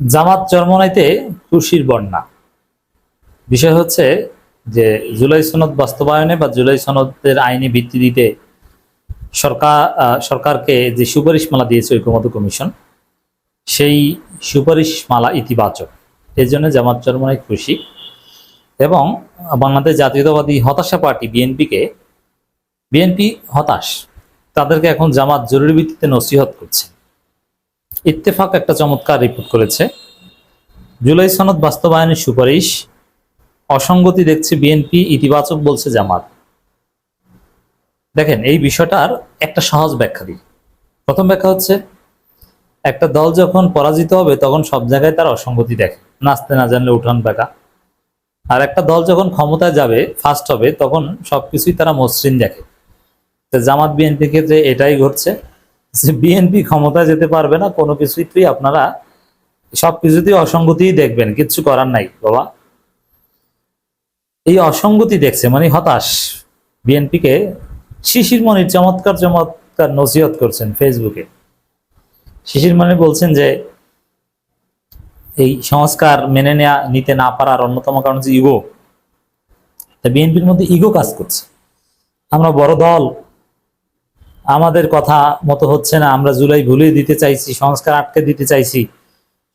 জামাত চরমনাইতে খুশির বন্যা। বিষয় হচ্ছে যে জুলাই সনদ বাস্তবায়নে বা জুলাই সনদের আইনি ভিত্তি দিতে সরকার সরকারকে যে সুপারিশমালা দিয়েছে ঐক্যমত কমিশন, সেই সুপারিশমালা ইতিবাচক। এর জন্য জামাত চরমনাই খুশি এবং বাংলাদেশ জাতীয়তাবাদী হতাশা পার্টি বিএনপিকে, বিএনপি হতাশ। তাদেরকে এখন জামাত জরুরি ভিত্তিতে নসিহত করছে। ইত্তেফাক একটা চমৎকার রিপোর্ট করেছে। জুলাই সনদ বাস্তবায়নের সুপারিশ, অসঙ্গতি দেখছে বিএনপি, ইতিবাচক বলছে জামাত। দেখেন, এই বিষয়টার একটা সহজ ব্যাখ্যা দিই। প্রথম ব্যাখ্যা হচ্ছে, একটা দল যখন পরাজিত হবে, তখন সব জায়গায় তার অসঙ্গতি দেখে। নাচতে না জানলে উঠান বেকা আর একটা দল যখন ক্ষমতায় যাবে ফার্স্ট হবে, তখন সবকিছুই তারা মসৃণ দেখে। জামাত বিএনপি ক্ষেত্রে এটাই ঘটছে। বিএনপি ক্ষমতায় যেতে পারবে না, কোনো কিছুতেই আপনারা সব কিছুতেই অসঙ্গতিই দেখবেন, কিচ্ছু করার নাই, বাবা। এই অসঙ্গতি দেখছে মানে হতাশ। বিএনপিকে শিশির মনির চমৎকার চমৎকার নসিহত করছেন ফেসবুকে শিশির মনি বলছেন যে, এই সংস্কার মেনে নেয়া, নিতে না পারার অন্যতম কারণ হচ্ছে ইগো তা বিএনপির মধ্যে ইগো কাজ করছে। আমরা বড় দল আমাদের কথা মতো হচ্ছে না, আমরা জুলাই ভুলিয়ে দিতে চাইছি, সংস্কার আটকে দিতে চাইছি,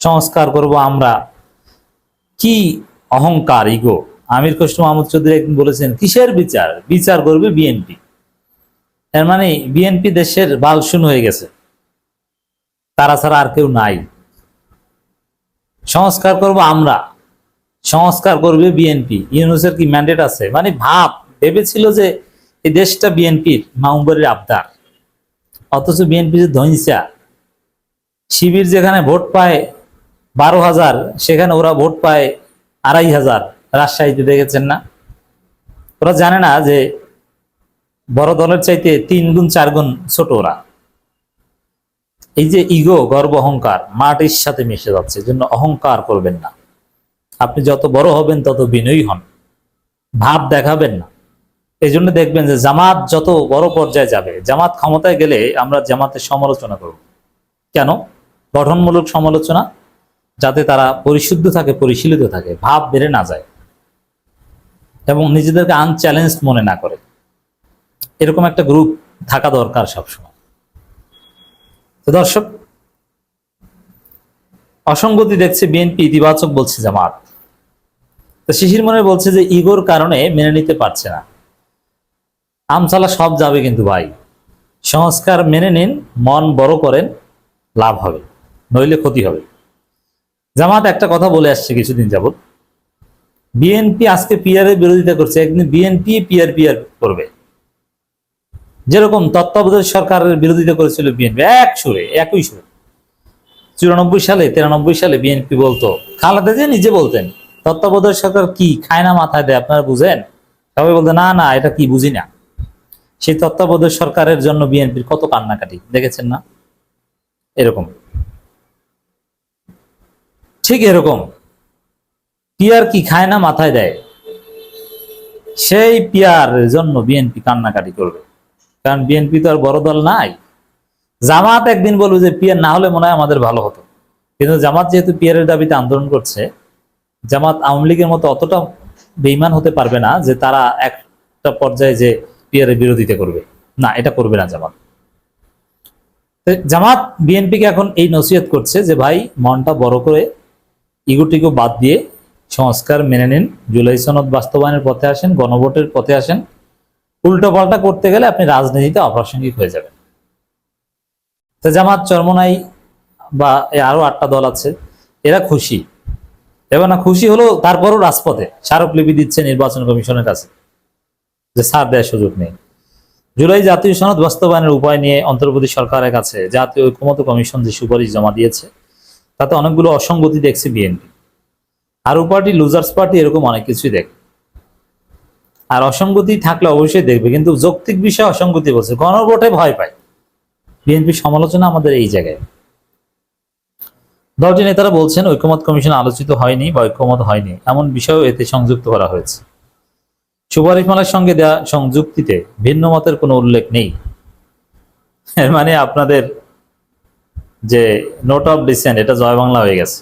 সংস্কার করব আমরা। কি অহংকার, ইগো? আমির খসরু মাহমুদ চৌধুরী একদিন বলেছেন, কিসের বিচার? বিচার করবে বিএনপি। এর মানে বিএনপি দেশের বালশুন হয়ে গেছে। তারা ছাড়া আর কেউ নাই। সংস্কার করব আমরা। সংস্কার করবে বিএনপি। ইউনুসের কি ম্যান্ডেট আছে? মানে ভাব, ভেবেছিল যে এই দেশটা বিএনপির মাউম্বরের আবদার। অথচ বিএনপি যে ধৈঞ্চা শিবির যেখানে ভোট পায় বারো হাজার, সেখানে ওরা ভোট পায় আড়াই হাজার, রাজশাহীতে দেখেছেন না? ওরা জানে না যে বড় দলের চাইতে তিন গুণ, চার গুণ ছোট ওরা। এই যে ইগো, গর্ব, অহংকার, মাটির সাথে মিশে যাচ্ছে জন্য অহংকার করবেন না। আপনি যত বড় হবেন, তত বিনয়ী হন। ভাব দেখাবেন না। এই জন্য দেখবেন যে জামাত যত বড় পর্যায়ে যাবে, জামাত ক্ষমতায় গেলে আমরা জামাতের সমালোচনা করব। কেন? গঠনমূলক সমালোচনা, যাতে তারা পরিশুদ্ধ থাকে, পরিশীলিত থাকে, ভাব বেড়ে না যায় এবং নিজেদেরকে আনচ্যালেঞ্জ মনে না করে। এরকম একটা গ্রুপ থাকা দরকার সবসময়। তো দর্শক, অসঙ্গতি দেখছে বিএনপি, ইতিবাচক বলছে জামাত। তো শিশির মনে বলছে যে, ইগোর কারণে মেনে নিতে পারছে না। আমসালা সব যাবে কিন্তু ভাই। সংস্কার মেনে নিন, মন বড় করেন, লাভ হবে, নইলে ক্ষতি হবে। জামাত একটা কথা বলে আসছে কিছুদিন যাবত বিএনপি আজকে পিআর এর বিরোধিতা করছে, একদিন বিএনপি পিআর পিআর করবে। যেরকম তত্ত্বাবধায়ক সরকারের বিরোধিতা করেছিল বিএনপি, এক সুরে, একই সুরে। চুরানব্বই সালে, তিরানব্বই সালে বিএনপি বলতো, খালেদা যে নিজে বলতেন, তত্ত্বাবধায়ক সরকার কি খায় না মাথায় দেয়, আপনারা বুঝেন? সবাই বলতে, না না, এটা কি বুঝি না। সেই তত্ত্বাবধায়ক সরকারের জন্য বিএনপির কত কান্নাকাটি? দেখেছেন না? এরকম। ঠিক এরকম। পিয়ার কি খায় না মাথায় দেয়? সেই পিয়ারের জন্য বিএনপি কান্নাকাটি করবে। কারণ বিএনপি তো আর বড় দল নাই। জামাত একদিন বলবে যে, পিয়ার না হলে মনে হয় আমাদের ভালো হতো। কিন্তু জামাত যেহেতু পিয়ারের দাবিতে আন্দোলন করছে, জামাত আওয়ামী লীগের মতো অতটা বেইমান হতে পারবে না যে তারা একটা পর্যায়ে যে পিয়ারের বিরোধিতা করবে। না, এটা করবে না জামাত। জামাত বিএনপিকে এখন এই নসিহত করছে যে, ভাই, মনটা বড় করে ইগোটিগো বাদ দিয়ে সংস্কার মেনে নিন, জুলাই সনদ বাস্তবায়নের পথে আসেন, গণভোটের পথে আসেন। উল্টো পাল্টা করতে গেলে আপনি রাজনীতিতে অপ্রাসঙ্গিক হয়ে যাবেন। তো জামাত চরমনাই বা আরও আটটা দল আছে, এরা খুশি। এবার না, খুশি হলেও তারপরও রাজপথে। স্মারকলিপি দিচ্ছে নির্বাচন কমিশনের কাছে। যে ছাড় দেওয়ার সুযোগ নেই। জুলাই জাতীয় সনদ বাস্তবায়নের উপায় নিয়ে অন্তর্বর্তী সরকারের কাছে জাতীয় ঐক্যমত কমিশন যে সুপারিশ জমা দিয়েছে, তাতে অনেকগুলো অসঙ্গতি দেখছে বিএনপি। আর পার্টি লুজার্স পার্টি এরকম অনেক কিছুই দেখে। আর অসঙ্গতি থাকলে অবশ্যই দেখবে, কিন্তু যৌক্তিক বিষয়ে অসঙ্গতি বলছে, গণভোটে ভয় পায়। বিএনপি সমালোচনা আমাদের এই জায়গায়। দলটি নেতারা বলছেন, ঐক্যমত কমিশন আলোচিত হয়নি বা ঐক্যমত হয়নি, এমন বিষয়ও এতে সংযুক্ত করা হয়েছে। সুপারিশমালার সঙ্গে দেওয়া সংযুক্তিতে ভিন্ন মতের কোনো উল্লেখ নেই। এর মানে আপনাদের যে নোট অফ ডিসেন্ট এটা জয় বাংলা হয়ে গেছে।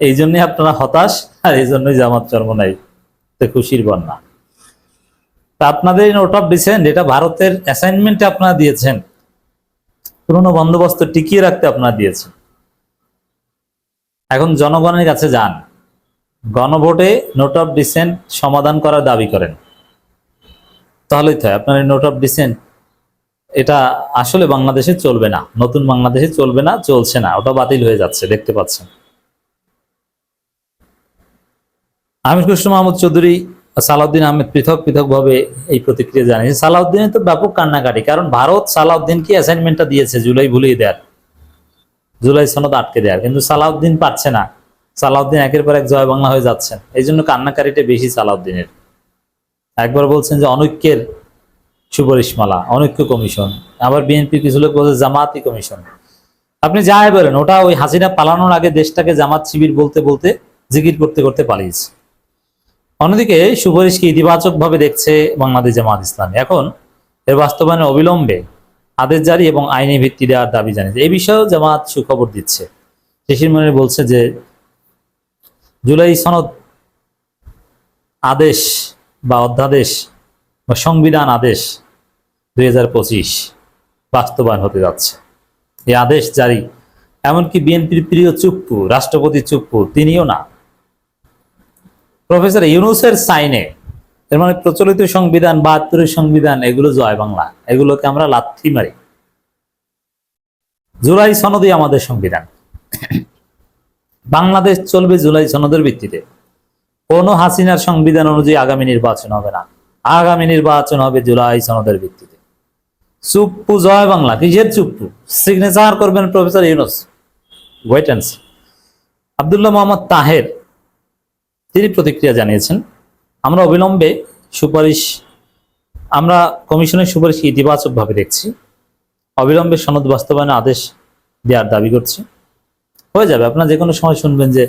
এই জন্যে আপনারা হতাশ, আর এই জন্যই জামাত চরমনাই তে খুশির বন্যা। তা আপনাদের নোট অফ ডিসেন্ট এটা ভারতের অ্যাসাইনমেন্টে আপনারা দিয়েছেন। পুরনো বন্দোবস্ত টিকিয়ে রাখতে আপনারা দিয়েছেন। এখন জনগণের কাছে যান। গণভোটে নোট অফ ডিসেন্ট সমাধান করার দাবি করেন। তাহলেই তো আপনার নোট অফ ডিসেন্ট, এটা আসলে বাংলাদেশে চলবে না, নতুন বাংলাদেশে চলবে না, চলছে না, ওটা বাতিল হয়ে যাচ্ছে, দেখতে পাচ্ছেন। আমির কৃষ্ণ মাহমুদ চৌধুরী, সালাউদ্দিন আহমেদ পৃথক পৃথকভাবে এই প্রতিক্রিয়া জানিয়েছে সালাউদ্দিনের তো ব্যাপক কান্নাকাটি, কারণ ভারত সালাউদ্দিনকে অ্যাসাইনমেন্টটা দিয়েছে, জুলাই ভুলিয়ে দেয়ার, জুলাই সনদ আটকে দেয়ার, কিন্তু সালাউদ্দিন পাচ্ছে না। সালাউদ্দিন একের পর এক জয় বাংলা হয়ে যাচ্ছেন। এই জন্য কান্নাকারিটা বেশি সালাউদ্দিনের। একবার বলছেন যে অনৈক্যের সুপারিশমালা, অনৈক্য কমিশন। আবার বিএনপি কিছু লোক বলছে জামাতি কমিশন। আপনি যাই বলেন, ওটা ওই হাসিনা পালানোর আগে দেশটাকে জামাত শিবির বলতে বলতে জিকির করতে করতে পালিয়েছে। অন্যদিকে সুপারিশকে ইতিবাচক ভাবে দেখছে বাংলাদেশ জামাত ইসলাম। এখন এর বাস্তবায়নে অবিলম্বে আদেশ জারি এবং আইনি ভিত্তি দেওয়ার দাবি জানিয়েছে। এই বিষয়েও জামাত সুখবর দিচ্ছে। শিশির মনে বলছে যে জুলাই সনদ আদেশ বা অধ্যাদেশ বা সংবিধান আদেশ দুই বাস্তবায়ন হতে যাচ্ছে। এই আদেশ জারি। এমনকি বিএনপির প্রিয় চুপ্পু, রাষ্ট্রপতি চুপ্পু, তিনিও না। প্রফেসর ইউনুসের সাইনে, এর মানে প্রচলিত সংবিধান, বাহাত্তরের সংবিধান, এগুলো জয় বাংলা। এগুলোকে আমরা লাথি মারি। জুলাই সনদই আমাদের সংবিধান। বাংলাদেশ চলবে জুলাই সনদের ভিত্তিতে। কোনো হাসিনার সংবিধান অনুযায়ী আগামী নির্বাচন হবে না। আগামী নির্বাচন হবে জুলাই সনদের ভিত্তিতে। চুপ্পু, জয় বাংলা, কিসের চুপ্পু? সিগনেচার করবেন professor Yunus wait and Abdullah Mohammad Taher, তিনি প্রতিক্রিয়া জানিয়েছেন, আমরা অবিলম্বে সুপারিশ, আমরা কমিশনের সুপারিশ ইতিবাচকভাবে দেখছি। অবিলম্বে সনদ বাস্তবায়নে আদেশ দেওয়ার দাবি করছি। হয়ে যাবে। আপনার যে কোনো সময় শুনবেন যে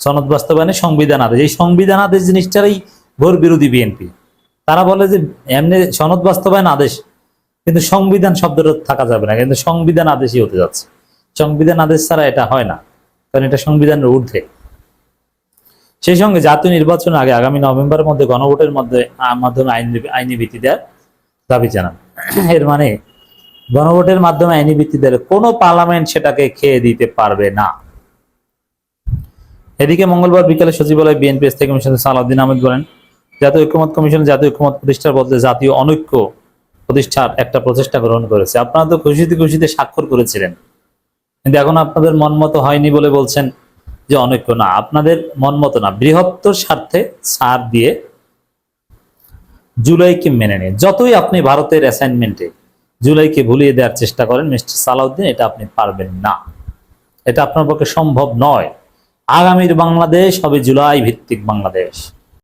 সনদ বাস্তবায়নে সংবিধান আদেশ। এই সংবিধান আদেশ জিনিসটারই ঘোর বিরোধী বিএনপি। তারা বলে যে এমনি সনদ বাস্তবায়ন আদেশ, কিন্তু সংবিধান শব্দটা থাকা যাবে না, কিন্তু সংবিধান আদেশই হতে যাচ্ছে। সংবিধান আদেশ ছাড়া এটা হয় না, কারণ এটা সংবিধানের ঊর্ধ্বে। সেই সঙ্গে জাতীয় নির্বাচনের আগে আগামী নভেম্বরের মধ্যে গণভোটের মধ্যে মাধ্যমে আইন আইনি ভিত্তি দেওয়ার দাবি জানান। এর মানে গণভোটের মাধ্যমে আইনি ভিত্তি দিলে কোনো পার্লামেন্ট সেটাকে খেয়ে দিতে পারবে না। এদিকে মঙ্গলবার বিকেলে সচিবালয় বিএনপি স্থায়ী কমিশনের সালাউদ্দিন আহমেদ বলেন, জাতীয় ঐক্যমত কমিশন জাতীয় ঐক্যমত প্রতিষ্ঠার বদলে জাতীয় অনৈক্য প্রতিষ্ঠার একটা প্রচেষ্টা গ্রহণ করেছে। আপনারা তো খুশিতে খুশিতে স্বাক্ষর করেছিলেন। কিন্তু এখন আপনাদের মন মতো হয়নি বলে বলছেন যে অনৈক্য না। আপনাদের মন মতো না, বৃহত্তর স্বার্থে ছাড় দিয়ে জুলাইকে মেনে নিন। যতই আপনি ভারতের অ্যাসাইনমেন্টে জুলাইকে ভুলিয়ে দেওয়ার চেষ্টা করেন মিস্টার সালাউদ্দিন, এটা আপনি পারবেন না। এটা আপনার পক্ষে সম্ভব নয়। আগামীর বাংলাদেশ হবে জুলাই ভিত্তিক বাংলাদেশ।